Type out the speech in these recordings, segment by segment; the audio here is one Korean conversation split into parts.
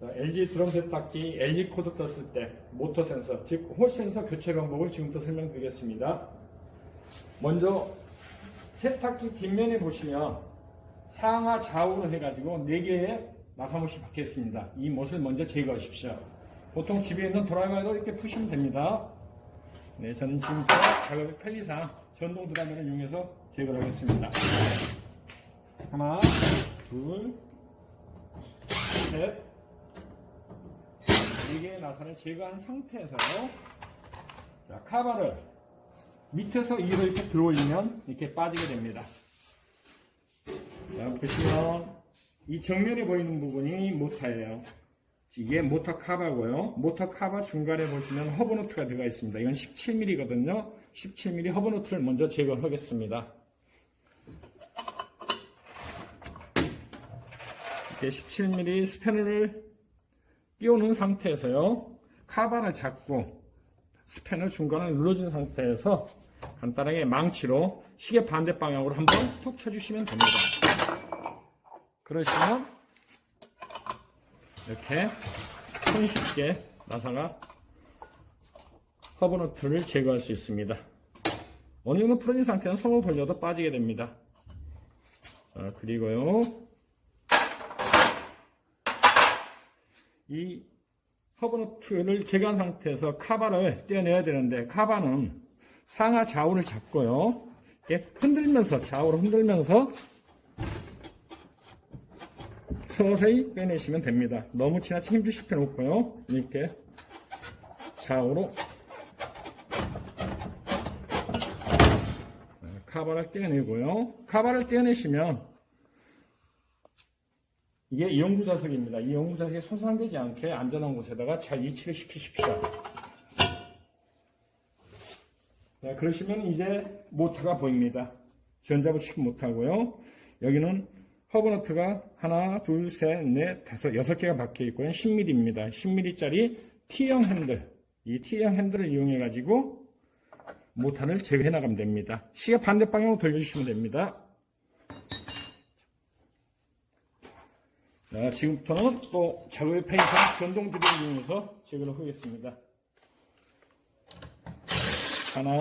LG 드럼 세탁기 LG 코드 떴을 때 모터 센서, 즉 홀 센서 교체 방법을 지금부터 설명드리겠습니다. 먼저 세탁기 뒷면에 보시면 상하 좌우로 해가지고 4개의 나사못이 박혀 있습니다. 이 못을 먼저 제거하십시오. 보통 집에 있는 드라이버로 이렇게 푸시면 됩니다. 네, 저는 지금부터 작업의 편리상 전동 드라이버를 이용해서 제거를 하겠습니다. 하나, 둘, 셋, 네 개의 나사를 제거한 상태에서요. 자, 카바를 밑에서 위로 이렇게 들어올리면 이렇게 빠지게 됩니다. 자, 보시면 이 정면에 보이는 부분이 모터예요. 이게 모터 카바고요. 모터 카바 중간에 보시면 허브노트가 들어가 있습니다. 이건 17mm거든요. 17mm 허브노트를 먼저 제거하겠습니다. 이렇게 17mm 스패너를 끼우는 상태에서요. 카바를 잡고 스패너 중간을 눌러준 상태에서 간단하게 망치로 시계 반대 방향으로 한번 툭 쳐주시면 됩니다. 그러시면 이렇게 손쉽게 나사가 허브너트를 제거할 수 있습니다. 어느 정도 풀어진 상태는 손으로 돌려도 빠지게 됩니다. 자, 그리고요. 이 허브너트를 제거한 상태에서 카바를 떼어내야 되는데 카바는 상하 좌우를 잡고요. 흔들면서 좌우로 흔들면서 서서히 빼내시면 됩니다. 너무 지나치게 힘주실 필요 없고요. 이렇게 좌우로 카바를 떼어내고요. 카바를 떼어내시면 이게 이용구 자석입니다. 이 이용구 자석이 손상되지 않게 안전한 곳에다가 잘 위치를 시키십시오. 네, 그러시면 이제 모터가 보입니다. 전자부식 모터고요. 여기는 허브너트가 하나, 둘, 셋, 넷, 다섯, 여섯 개가 박혀 있고요. 10mm입니다. 10mm짜리 T형 핸들. 이 T형 핸들을 이용해 가지고 모터를 제거해 나가면 됩니다. 시계 반대 방향으로 돌려주시면 됩니다. 자, 지금부터는 또 작업의 편의상 전동 드릴을 이용해서 제거를 하겠습니다. 하나,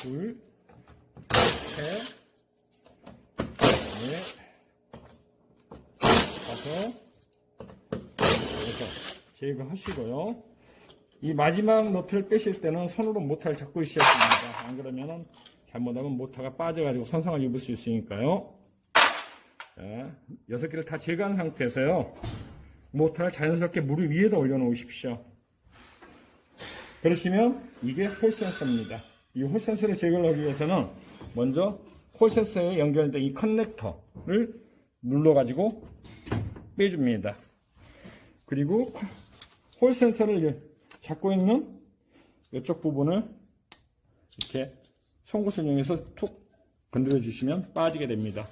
둘, 셋, 넷, 다섯, 여섯. 제거하시고요. 이 마지막 노트를 빼실 때는 손으로 모터를 잡고 있어야 됩니다. 안 그러면은 잘못하면 모터가 빠져가지고 손상을 입을 수 있으니까요. 자, 여섯 개를 다 제거한 상태에서요. 모터를 자연스럽게 물 위에다 올려놓으십시오. 그러시면 이게 홀센서입니다. 이 홀센서를 제거하기 위해서는 먼저 홀센서에 연결된 이 커넥터를 눌러가지고 빼줍니다. 그리고 홀센서를 잡고 있는 이쪽 부분을 이렇게 송곳을 이용해서 툭 건드려 주시면 빠지게 됩니다.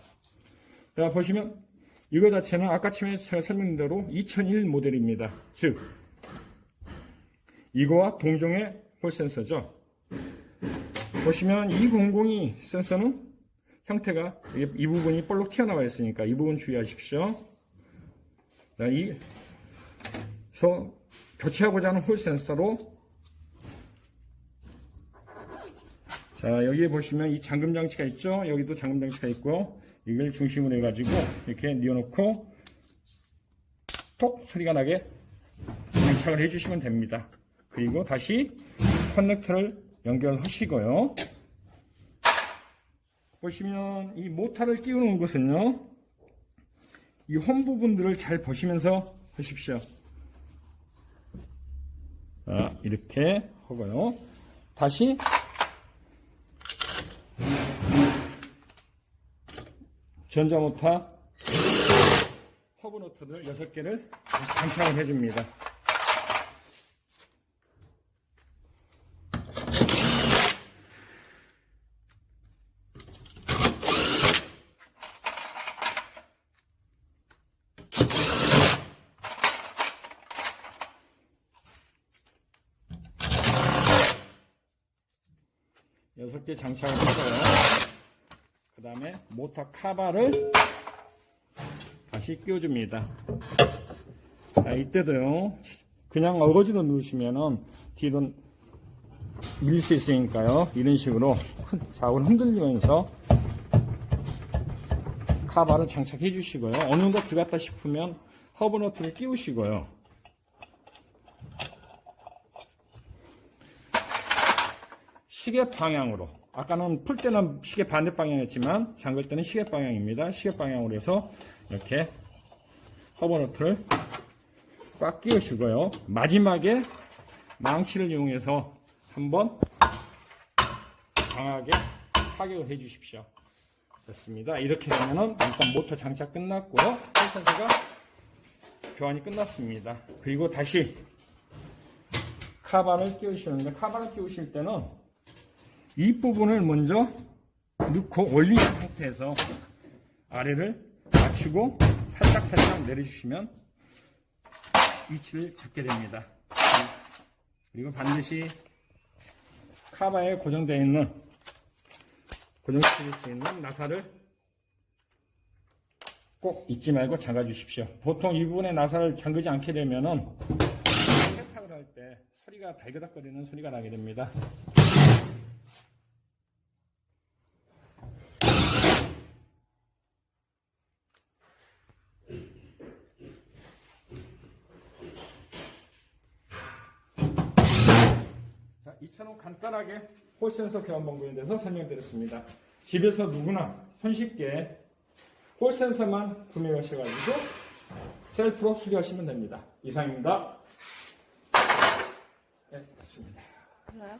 자, 보시면 이거 자체는 아까 처음에 제가 설명드린 대로 2001 모델입니다. 즉 이거와 동종의 홀 센서죠. 보시면 200이 센서는 형태가 이, 이 부분이 볼록 튀어나와 있으니까 이 부분 주의하십시오. 자, 이, 서 교체하고자 하는 홀 센서로 자 여기에 보시면 이 잠금 장치가 있죠? 여기도 잠금 장치가 있고 이걸 중심으로 해가지고 이렇게 뉘어놓고 톡 소리가 나게 장착을 해주시면 됩니다. 그리고 다시 커넥터를 연결하시고요. 보시면 이 모터를 끼우는 것은요 이 홈 부분들을 잘 보시면서 하십시오. 자, 이렇게 하고요. 다시 전자모터 허브노트들 6개를 장착을 해줍니다. 여섯 개 장착을 했어요. 그 다음에 모터 카바를 다시 끼워줍니다. 자, 이때도요, 그냥 어거지로 누우시면은 뒤로 밀릴 수 있으니까요, 이런 식으로 좌우를 흔들리면서 카바를 장착해 주시고요. 어느 정도 들어갔다 싶으면 허브너트를 끼우시고요. 시계 방향으로 아까는 풀 때는 시계 반대 방향이었지만 잠글 때는 시계 방향입니다. 시계 방향으로 해서 이렇게 허브너트를 꽉 끼우시고요. 마지막에 망치를 이용해서 한번 강하게 타격을 해 주십시오. 됐습니다. 이렇게 되면은 일단 모터 장착 끝났고 센서가 교환이 끝났습니다. 그리고 다시 카반을 끼우시는데 카반을 끼우실 때는 이 부분을 먼저 넣고 올린 상태에서 아래를 맞추고 살짝 살짝 내려주시면 위치를 잡게 됩니다. 그리고 반드시 카바에 고정되어 있는 고정시킬 수 있는 나사를 꼭 잊지 말고 잠가 주십시오. 보통 이 부분에 나사를 잠그지 않게 되면은 세탁을 할 때 소리가 달그닥거리는 소리가 나게 됩니다. 자, 이처럼 간단하게 홀센서 교환 방법에 대해서 설명드렸습니다. 집에서 누구나 손쉽게 홀센서만 구매하셔가지고 셀프로 수리하시면 됩니다. 이상입니다. 네. 좋아요.